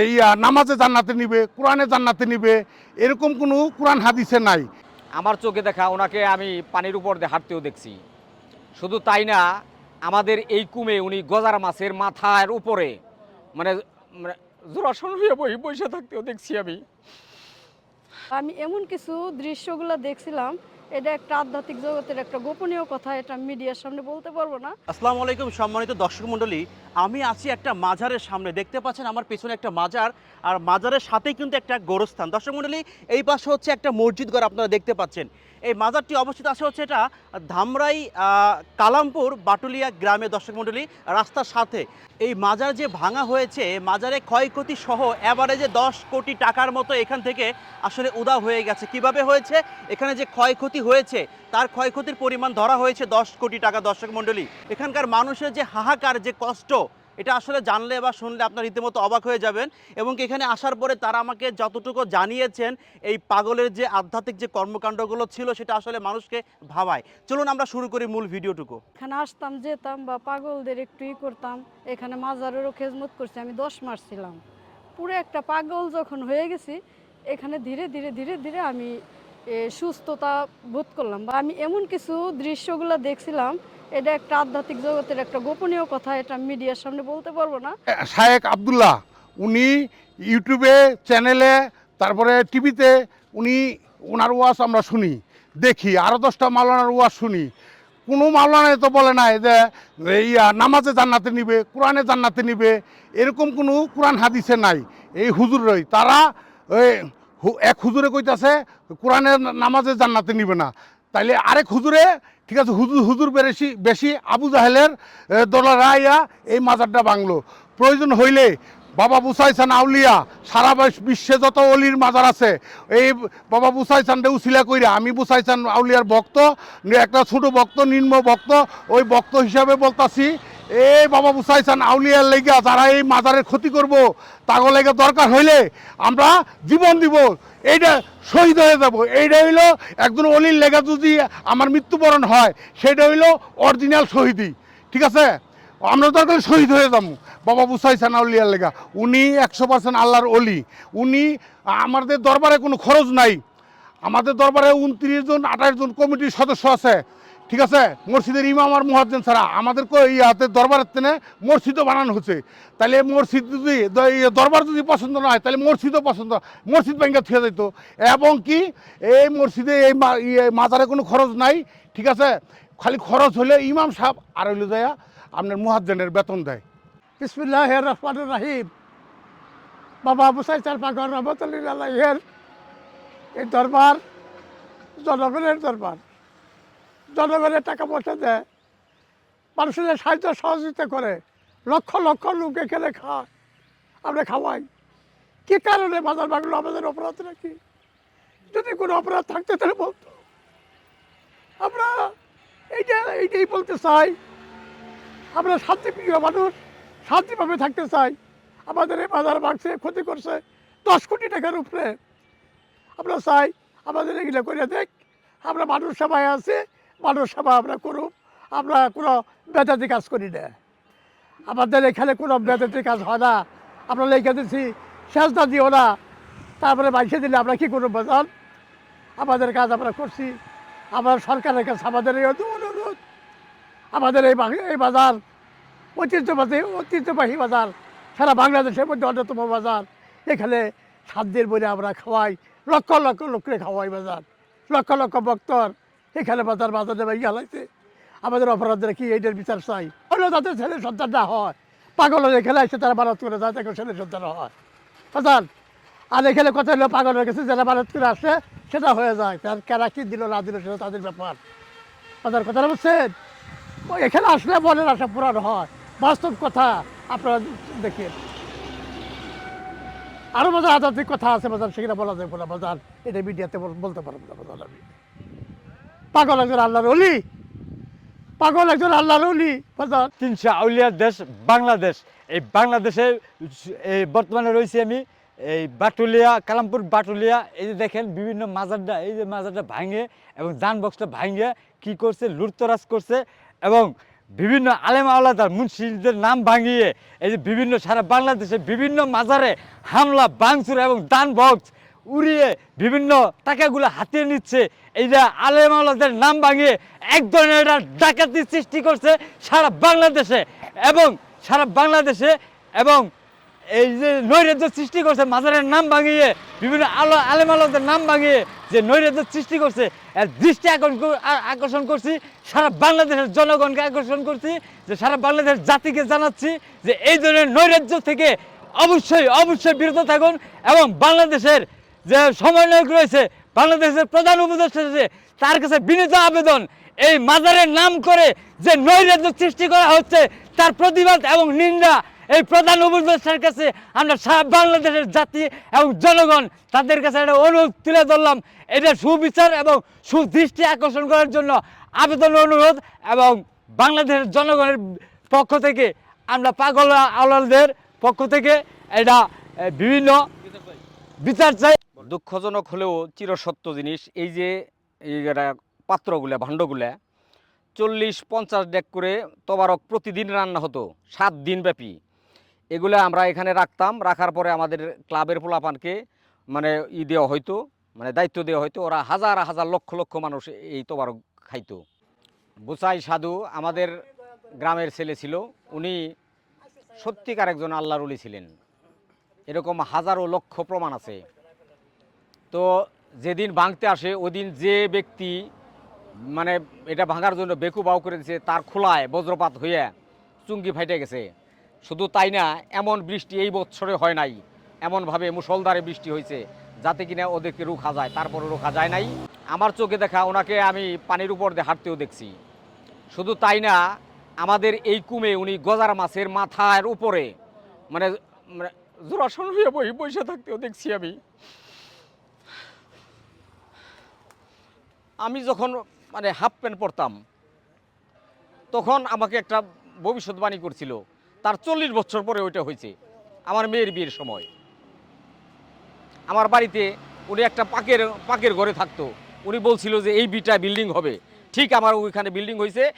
এই নামাজে জান্নাতে নিবে কোরআনে জান্নাতে নিবে এরকম কোনো কোরআন হাদিসে নাই। আমার চোখে দেখা ওনাকে আমি পানির উপর হাঁটতেও দেখছি। শুধু তাই না আমাদের এই কুমে উনি গজার মাছের মাথার উপরে মানে মানে জোড়াসন হয়ে বই বসে থাকতেও দেখছি আমি। আমি এমন কিছু দৃশ্যগুলো দেখছিলাম এটা একটা আধ্যাত্মিক জগতের একটা গোপনীয় কথা এটা মিডিয়ার সামনে বলতে পারব না। আসসালামু আলাইকুম সম্মানিত দর্শক মণ্ডলী আমি আছি একটা মাজারের সামনে। দেখতে পাচ্ছেন আমার পেছনে একটা মাজার, আর মাজারের সাথেই কিন্তু একটা গোরস্থান। দর্শক মণ্ডলী, এই পাশে হচ্ছে একটা মসজিদ ঘর আপনারা দেখতে পাচ্ছেন। এই মাজারটি অবস্থিত আছে হচ্ছে এটা ধামরাই কালামপুর বাটুলিয়া গ্রামে। দর্শক মণ্ডলী, রাস্তার সাথে। এই মাজার যে ভাঙা হয়েছে, মাজারে ক্ষয়ক্ষতি সহ অ্যাভারেজে দশ কোটি টাকার মতো এখান থেকে আসলে উদা হয়ে গেছে। কীভাবে হয়েছে? এখানে যে ক্ষয়ক্ষতি হয়েছে তার ক্ষয়ক্ষতির পরিমাণ ধরা হয়েছে দশ কোটি টাকা, দর্শক মণ্ডলী। এখানকার মানুষের যে হাহাকার, যে কষ্ট, এটা আসলে জানলে বা শুনলে আপনার রীতিমতো অবাক হয়ে যাবেন এবং এখানে আসার পরে তারা আমাকে যতটুকু জানিয়েছেন, এই পাগলের যে আধ্যাত্মিক যে কর্মকাণ্ডগুলো ছিল, সেটা আসলে মানুষকে ভাবায়। চলুন আমরা শুরু করি মূল ভিডিওটুকু। এখানে আসতাম, যেতাম বা পাগলদের একটু ই করতাম, এখানে মাজারেরও খেজমত করছি, আমি দশ মাস ছিলাম। পুরো একটা পাগল যখন হয়ে গেছি, এখানে ধীরে ধীরে ধীরে ধীরে আমি সুস্থতা বোধ করলাম বা আমি এমন কিছু দৃশ্যগুলো দেখছিলাম এটা একটা আধ্যাত্মিক জগতের একটা গোপনীয় কথা এটা মিডিয়ার সামনে বলতে পারব না। শায়েক আবদুল্লাহ উনি ইউটিউবে চ্যানেলে তারপরে টিভিতে উনি ওনার ওয়াজ আমরা শুনি দেখি আরও দশটা মাওলানার ওয়াজ শুনি। কোনো মাওলানায় তো বলে নাই যে আহ, নামাজে জান্নাতে নিবে কোরআনে জান্নাতে নিবে এরকম কোনো কোরআন হাদিসে নাই। এই হুজুরই তারা ওই হু- এক হুজুরে কইতাছে কোরআনে নামাজে জান্নাতে নিবে না। তাইলে আরেক হুজুরে, ঠিক আছে হুজুর হুজুর বেশি বেশি আবু জাহেলের দোলারা আইয়া এই মাজারটা বাংলো প্রয়োজন হইলে বাবা বুসাইসান আউলিয়া, সারা বিশ্বে যত অলির মাজার আছে, এই বাবা বুসাইসান উছিলা কইরা, আমি বুসাইসান আউলিয়ার ভক্ত একটা ছোট ভক্ত, নিম্ন ভক্ত, ওই ভক্ত হিসাবে বলতাছি এই বাবা বুসাইসান আউলিয়ার লেগা যারা এই মাজারের ক্ষতি করব, তাগো লেগে দরকার হইলে আমরা জীবন দিব। এইটা শহীদ হয়ে যাব। এইটা হইল একজন অলির লেগা যদি আমার মৃত্যুবরণ হয় সেটা হইল অরিজিনাল শহীদই। ঠিক আছে? আমরা দরকার শহীদ হয়ে যাব। বাবা বুসাই সানাউলিয়ার লেগা। উনি একশো পার্সেন্ট আল্লাহর অলি। উনি, আমাদের দরবারে কোনো খরচ নাই। আমাদের দরবারে উনত্রিশ জন, আঠাশ জন কমিটির সদস্য আছে। ঠিক আছে? মসজিদের ইমাম আর মুহাজ্জেন ছাড়া আমাদের কো- ইয়াতে দরবারের তেনে মসজিদও বানানো হচ্ছে। তাহলে মসজিদ যদি দরবার যদি পছন্দ না হয় তাহলে মসজিদও পছন্দ। মসজিদ ব্যাংকে থুয়ে যেত এবং কি, এই মসজিদে এই মাজারে কোনো খরচ নাই, ঠিক আছে? খালি খরচ হলে ইমাম সাহেব আর হইলে যায় আপনার মুহাজ্জেনের বেতন দেয়। বিসমুল্লাহ রহমান রাহিম। বাবা মুসাই চার পাগর রহমতুল্লাহের এই দরবার জনগণের দরবার। জনগণের টাকা পয়সা দেয়, মানুষের সাহায্য সহযোগিতা করে, লক্ষ লক্ষ লোক এখানে খায়, আমরা খাওয়াই। কি কারণে বাজার বাংলো আমাদের অপরাধ নাকি? যদি কোনো অপরাধ থাকতে তাহলে বলতো। আমরা এইটা, এইটাই বলতে চাই। আমরা শান্তিপ্রিয় মানুষ, শান্তিভাবে থাকতে চাই। আমাদের এই বাজার ভাঙছে ক্ষতি করছে দশ কোটি টাকার উপরে। আমরা চাই আমাদের এগুলো করে দেখ, আমরা মানুষ সবাই আছি মানুষ সেবা আমরা করুক, আমরা কোনো বেদাতি কাজ করি না। আমাদের এখানে কোনো বেদাতি কাজ হয় না। আমরা লেখা দিচ্ছি সেজদা দিও না। তারপরে বাইসে দিলে আমরা কী করব বাজার আমাদের কাজ আমরা করছি। আমরা সরকারের কাছে আমাদের এই অনুরোধ। আমাদের এই এই বাজার, ঐতিহ্যবাহী ঐতিহ্যবাহী বাজার, সারা বাংলাদেশের মধ্যে অন্যতম বাজার। এখানে সাত দিন বলে আমরা খাওয়াই, লক্ষ লক্ষ লোককে খাওয়াই বাজার। লক্ষ লক্ষ ভক্তর এখানে বাজার বাজার দেবে গেলাইছে আমাদের অপরাধীরা কি এইটার বিচার চাই? অন্য যাতে ছেলে সন্তান না হয়। পাগল হয়ে এখানে এসে তারা ভারত করে যায় তাকে ছেলে সন্তান হয়। বাজার আর এখানে কথা হলো পাগল হয়ে গেছে, যারা ভারত করে আসে, সেটা হয়ে যায়। তার কারা কি দিল, না দিল, সেটা তাদের ব্যাপার। বাজার কথাটা বুঝছেন? এখানে আসলে মনের আশা পূরণ হয়। বাস্তব কথা আপনারা দেখেন। আরও বাজার আধ্যাত্মিক কথা আছে বাজার সেখানে বলা যাবে না বাজার এটা মিডিয়াতে বলতে পারব না বাজার আমি। পাগল একজন আল্লাহর অলি পাগল একজন আল্লাহর অলি বাজার তিনশো আউলিয়ার দেশ বাংলাদেশ। এই বাংলাদেশে এই বর্তমানে রয়েছি আমি, এই বাটুলিয়া, কালামপুর বাটুলিয়া। এই যে দেখেন, বিভিন্ন মাজারটা, এই যে মাজারটা ভাঙে এবং দান বক্সটা ভাঙে, কি করছে? লুটতরাজ করছে এবং বিভিন্ন আলেম আওলাদার মুন্সিদের নাম ভাঙিয়ে এই যে বিভিন্ন সারা বাংলাদেশে বিভিন্ন মাজারে হামলা বাংচুর এবং দান বক্স উড়িয়ে বিভিন্ন টাকাগুলো হাতিয়ে নিচ্ছে। এই যে আলেম আওলাদের নাম ভাঙিয়ে এক ধরনের এটা ডাকাতি সৃষ্টি করছে সারা বাংলাদেশে এবং সারা বাংলাদেশে এবং এই যে নৈরাজ্য সৃষ্টি করছে, মাজারের নাম ভাঙিয়ে, বিভিন্ন আলো, আলেম আলোদের নাম ভাঙিয়ে যে নৈরাজ্য সৃষ্টি করছে, এর দৃষ্টি আকর্ষণ করছি, সারা বাংলাদেশের জনগণকে আকর্ষণ করছি, যে সারা বাংলাদেশের জাতিকে জানাচ্ছি যে এই ধরনের নৈরাজ্য থেকে অবশ্যই অবশ্যই বিরত থাকুন এবং বাংলাদেশের যে সমন্বয়ক রয়েছে, বাংলাদেশের প্রধান উপদেষ্টা তার কাছে বিনীত আবেদন, এই মাজারের নাম করে যে নৈরাজ্য সৃষ্টি করা হচ্ছে, তার প্রতিবাদ এবং নিন্দা এই প্রধান উপদেষ্টার কাছে আমরা সারা বাংলাদেশের জাতি এবং জনগণ তাদের কাছে একটা অনুরোধ তুলে ধরলাম। এটা সুবিচার এবং সুদৃষ্টি আকর্ষণ করার জন্য আবেদন অনুরোধ এবং বাংলাদেশের জনগণের পক্ষ থেকে আমরা পাগল আওলাদের পক্ষ থেকে এটা বিভিন্ন বিচার চাই। দুঃখজনক হলেও চিরসত্য জিনিস, এই যে পাত্রগুলা, ভাণ্ডগুলা, চল্লিশ পঞ্চাশ ডেক করে তবারক প্রতিদিন রান্না হতো, সাত দিন ব্যাপী। এগুলো আমরা এখানে রাখতাম, রাখার পরে আমাদের ক্লাবের পোলাপানকে মানে ই দেওয়া হয়তো মানে দায়িত্ব দেওয়া হয়তো ওরা হাজার হাজার লক্ষ লক্ষ মানুষ এই তবারক খাইতো। বুসাই সাধু আমাদের গ্রামের ছেলে ছিল, উনি সত্যিকার একজন আল্লাহর উলি ছিলেন। এরকম হাজারো লক্ষ প্রমাণ আছে। তো যেদিন ভাঙতে আসে ওই দিন যে ব্যক্তি মানে এটা ভাঙার জন্য বেকু বাউ করে দিয়েছে তার খোলায় বজ্রপাত হয়ে চুঙ্গি ফাইটে গেছে। শুধু তাই না, এমন বৃষ্টি এই বছরে হয় নাই। এমনভাবে মুসলধারে বৃষ্টি হয়েছে যাতে কিনা ওদেরকে রুখা যায়। তারপরে রুখা যায় নাই। আমার চোখে দেখা, ওনাকে আমি পানির উপর দিয়ে হাঁটতেও দেখছি। শুধু তাই না, আমাদের এই কুমে উনি গজার মাছের মাথার উপরে মানে মানে জোড়াসন হয়ে বই বসে থাকতেও দেখছি আমি। আমি যখন মানে হাফ প্যান্ট পরতাম, তখন আমাকে একটা ভবিষ্যৎবাণী করছিল। তার চল্লিশ বছর পরে ওইটা হয়েছে, আমার মেয়ের বিয়ের সময়। আমার বাড়িতে উনি একটা পাকের পাকের ঘরে থাকতো। উনি বলছিল যে, এই বিটা বিল্ডিং হবে। ঠিক আমার ওইখানে বিল্ডিং হয়েছে।